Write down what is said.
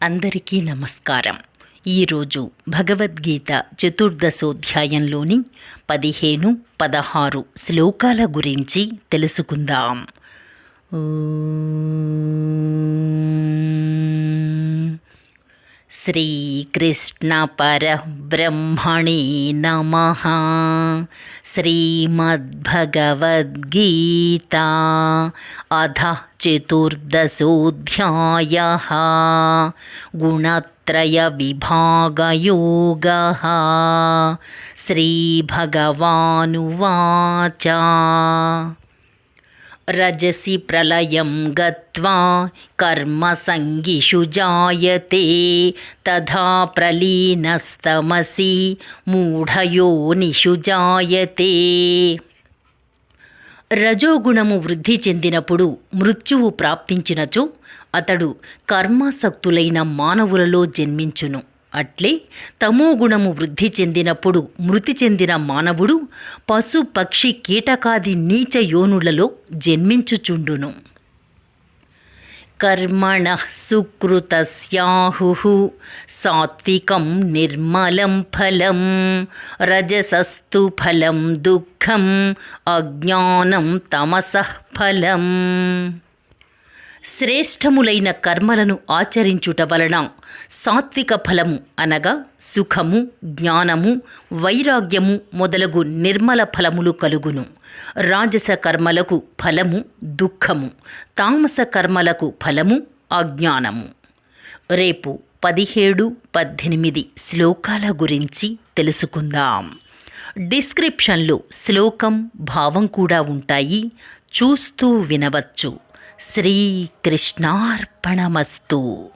అందరికీ నమస్కారం ఈరోజు భగవద్గీత చతుర్దశోధ్యాయంలోని పదిహేను పదహారు శ్లోకాల గురించి తెలుసుకుందాం ఓం. శ్రీకృష్ణ పరబ్రహ్మణే నమ श्रीमद्भगवद्गीता अधः चतुर्दशोऽध्यायः गुणत्रयविभागयोगः श्रीभगवानुवाच రజసి ప్రళయం గత్వా కర్మసంగిషు జాయతే తథా ప్రలీనస్తమసి మూఢయోనిషు జాయతే. రజోగుణము వృద్ధి చెందినప్పుడు మృత్యువు ప్రాప్తించినచో అతడు కర్మాసక్తులైన మానవులలో జన్మించును. అట్లే తమోగుణము వృద్ధి చెందినప్పుడు మృతి చెందిన మానవుడు పశు పక్షి కీటకాది నీచ యోనులలో జన్మించుచుండును. కర్మణ సుకృతస్యాహు సాత్వికం నిర్మలం ఫలం రజసస్తు ఫలం దుఃఖం అజ్ఞానం తమసః ఫలం. శ్రేష్టములైన కర్మలను ఆచరించుట వలన సాత్విక ఫలము అనగా సుఖము జ్ఞానము వైరాగ్యము మొదలగు నిర్మల ఫలములు కలుగును. రాజస కర్మలకు ఫలము దుఃఖము. తామస కర్మలకు ఫలము అజ్ఞానము. రేపు పదిహేడు పద్దెనిమిది శ్లోకాల గురించి తెలుసుకుందాం. డిస్క్రిప్షన్లో శ్లోకం భావం కూడా ఉంటాయి. చూస్తూ వినవచ్చు. శ్రీకృష్ణార్పణమస్తు.